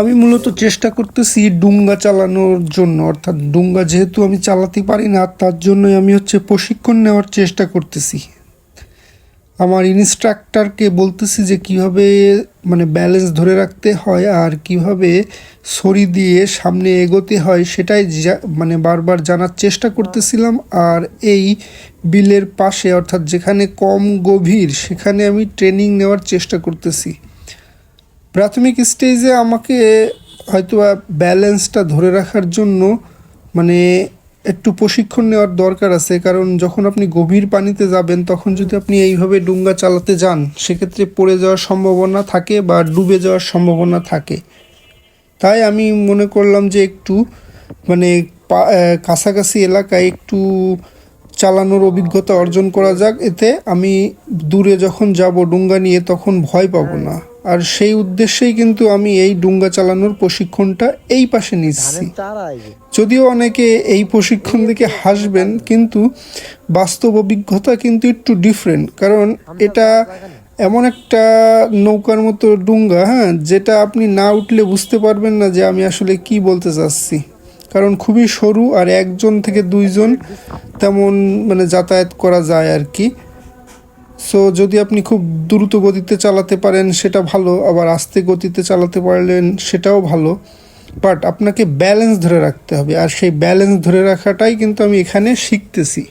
আমি মূলত চেষ্টা করতেছি ডুঙ্গা চালানোর জন্য, অর্থাৎ ডুঙ্গা যেহেতু আমি চালাতে পারি না, তার জন্যই আমি হচ্ছে প্রশিক্ষণ নেওয়ার চেষ্টা করতেছি। আমার ইনস্ট্রাক্টরকে বলতেছি যে কীভাবে মানে ব্যালেন্স ধরে রাখতে হয় আর কীভাবে সরি দিয়ে সামনে এগোতে হয়, সেটাই মানে বারবার জানার চেষ্টা করতেছিলাম। আর এই বিলের পাশে, অর্থাৎ যেখানে কম গভীর, সেখানে আমি ট্রেনিং নেওয়ার চেষ্টা করতেছি। প্রাথমিক স্টেজে আমাকে হয়তো ব্যালেন্সটা ধরে রাখার জন্য মানে একটু প্রশিক্ষণ নেওয়ার দরকার আছে। কারণ যখন আপনি গভীর পানিতে যাবেন, তখন যদি আপনি এইভাবে ডুঙ্গা চালাতে যান, সেক্ষেত্রে পড়ে যাওয়ার সম্ভাবনা থাকে বা ডুবে যাওয়ার সম্ভাবনা থাকে। তাই আমি মনে করলাম যে একটু মানে কাছাকাছি এলাকায় একটু চালানোর অভিজ্ঞতা অর্জন করা যাক। এতে আমি দূরে যখন যাব ডুঙ্গা নিয়ে, তখন ভয় পাবো না। আর সেই উদ্দেশ্যেই কিন্তু আমি এই ডুঙ্গা চালানোর প্রশিক্ষণটা এই পাশে নিচ্ছি। যদিও অনেকে এই প্রশিক্ষণ দেখে হাসবেন কিন্তু বাস্তব অভিজ্ঞতা কিন্তু একটু ডিফারেন্ট কারণ এটা এমন একটা নৌকার মতো ডুঙ্গা হ্যাঁ যেটা আপনি না উঠলে বুঝতে পারবেন না যে আমি আসলে কি বলতে চাচ্ছি। কারণ খুবই সরু আর একজন থেকে দুইজন তেমন মানে যাতায়াত করা যায় আর কি। সো যদি আপনি খুব দ্রুত গতিতে চালাতে পারেন সেটা ভালো আবার আস্তে গতিতে চালাতে পারলেন সেটাও ভালো বাট আপনাকে ব্যালেন্স ধরে রাখতে হবে আর সেই ব্যালেন্স ধরে রাখাটাই কিন্তু আমি এখানে শিখতেছি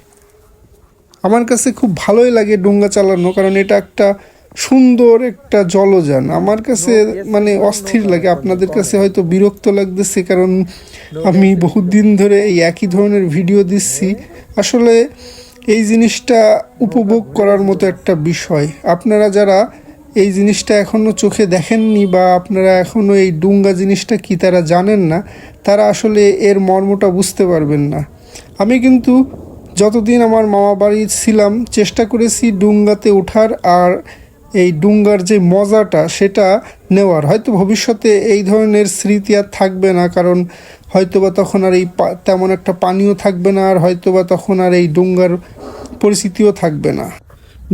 আমার কাছে খুব ভালোই লাগে ডুঙ্গা চালানো কারণ এটা একটা সুন্দর একটা জলযান আমার কাছে মানে অস্থির লাগে আপনাদের কাছে হয়তো বিরক্ত লাগতেছে কারণ আমি বহুদিন ধরে এই একই ধরনের ভিডিও দিচ্ছি আসলে এই জিনিসটা উপভোগ করার মতো একটা বিষয়। আপনারা যারা এই জিনিসটা এখনও চোখে দেখেননি বা আপনারা এখনও এই ডুঙ্গা জিনিসটা কি তারা জানেন না, তারা আসলে এর মর্মটা বুঝতে পারবেন না। আমি কিন্তু যতদিন আমার মামা বাড়ি ছিলাম, চেষ্টা করেছি ডুঙ্গাতে ওঠার আর এই ডুঙ্গার যে মজাটা, সেটা নেওয়ার। হয়তো ভবিষ্যতে এই ধরনের স্মৃতি আর থাকবে না, কারণ হয়তোবা তখন আর এই তেমন একটা পানিও থাকবে না, আর হয়তোবা তখন আর এই ডুঙ্গার পরিস্থিতিও থাকবে না।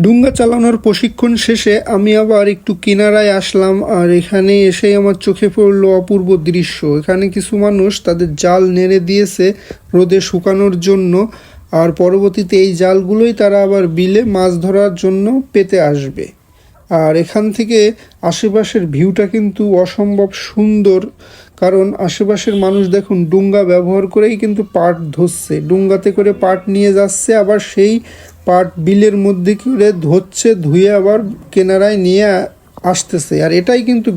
ডুঙ্গা চালানোর প্রশিক্ষণ শেষে আমি আবার একটু কিনারায় আসলাম, আর এখানে এসেই আমার চোখে পড়ল অপূর্ব দৃশ্য। এখানে কিছু মানুষ তাদের জাল নেড়ে দিয়েছে রোদে শুকানোর জন্য, আর পরবর্তীতে এই জালগুলোই তারা আবার বিলে মাছ ধরার জন্য পেতে আসবে। আর এখান থেকে আশেপাশের ভিউটা কিন্তু অসম্ভব সুন্দর। কারণ আশেপাশের মানুষ দেখুন, ডুঙ্গা ব্যবহার করেই কিন্তু পাট ধরছে। ডুঙ্গাতে করে পাট নিয়ে যাচ্ছে, আবার সেই পাট বিলের মধ্যে করে ধরছে, ধুয়ে আবার কেনারায় নিয়ে আসতেছে। আর এটাই কিন্তু